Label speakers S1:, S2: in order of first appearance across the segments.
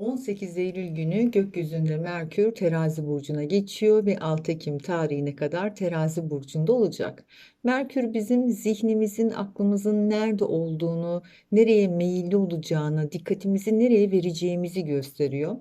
S1: 18 Eylül günü gökyüzünde Merkür Terazi burcuna geçiyor ve 6 Ekim tarihine kadar Terazi burcunda olacak. Merkür bizim zihnimizin, aklımızın nerede olduğunu, nereye meyilli olacağını, dikkatimizi nereye vereceğimizi gösteriyor.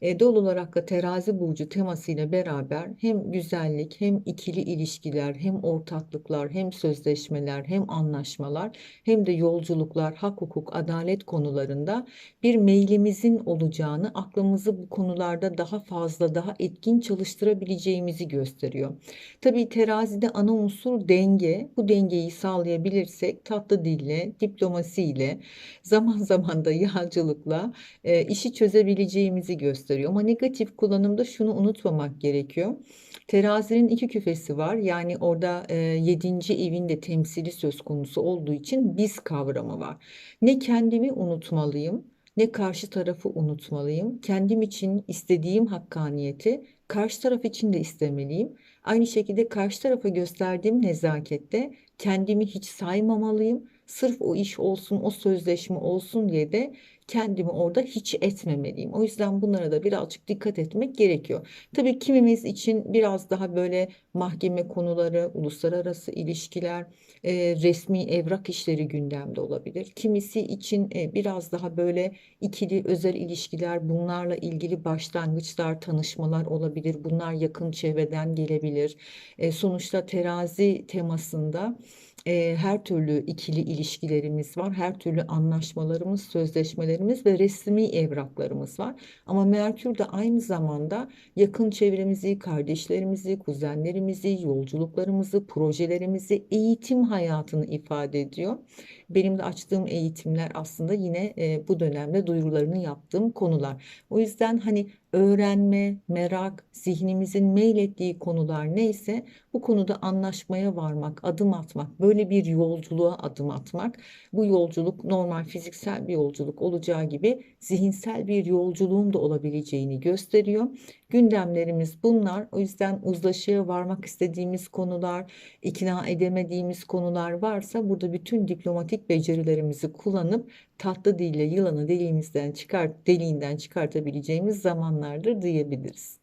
S1: E, doğal olarak da Terazi burcu temasıyla beraber hem güzellik, hem ikili ilişkiler, hem ortaklıklar, hem sözleşmeler, hem anlaşmalar, hem de yolculuklar, hak, hukuk, adalet konularında bir meylimizin olacağını, aklımızı bu konularda daha fazla, daha etkin çalıştırabileceğimizi gösteriyor. Tabii terazide ana unsur denge. Bu dengeyi sağlayabilirsek tatlı dille, diplomasiyle, zaman zaman da yağcılıkla e, işi çözebileceğimizi gösteriyor. Ama negatif kullanımda şunu unutmamak gerekiyor. Terazinin iki küfesi var. Yani orada e, yedinci evin de temsili söz konusu olduğu için biz kavramı var. Ne kendimi unutmalıyım, ne karşı tarafı unutmalıyım. Kendim için istediğim hakkaniyeti karşı taraf için de istemeliyim. Aynı şekilde karşı tarafa gösterdiğim nezakette kendimi hiç saymamalıyım. Sırf o iş olsun, o sözleşme olsun diye de kendimi orada hiç etmemeliyim. O yüzden bunlara da birazcık dikkat etmek gerekiyor. Tabii kimimiz için biraz daha böyle mahkeme konuları, uluslararası ilişkiler, e, resmi evrak işleri gündemde olabilir. Kimisi için e, biraz daha böyle ikili özel ilişkiler, bunlarla ilgili başlangıçlar, tanışmalar olabilir. Bunlar yakın çevreden gelebilir. E, sonuçta terazi temasında e, her türlü ikili ilişkilerimiz var. Her türlü anlaşmalarımız, sözleşmelerimiz ve resmi evraklarımız var. Ama Merkür de aynı zamanda yakın çevremizi, kardeşlerimizi, kuzenlerimizi, yolculuklarımızı, projelerimizi, eğitim hayatını ifade ediyor. Benim de açtığım eğitimler aslında yine e, bu dönemde duyurularını yaptığım konular. O yüzden hani öğrenme, merak, zihnimizin meylettiği konular neyse bu konuda anlaşmaya varmak, adım atmak, böyle bir yolculuğa adım atmak. Bu yolculuk normal fiziksel bir yolculuk olacağı gibi zihinsel bir yolculuğun da olabileceğini gösteriyor. Gündemlerimiz bunlar. O yüzden uzlaşıya varmak istediğimiz konular, ikna edemediğimiz konular varsa burada bütün diplomatik becerilerimizi kullanıp tatlı dille yılanı deliğimizden çıkart, deliğinden çıkartabileceğimiz zamanlardır diyebiliriz.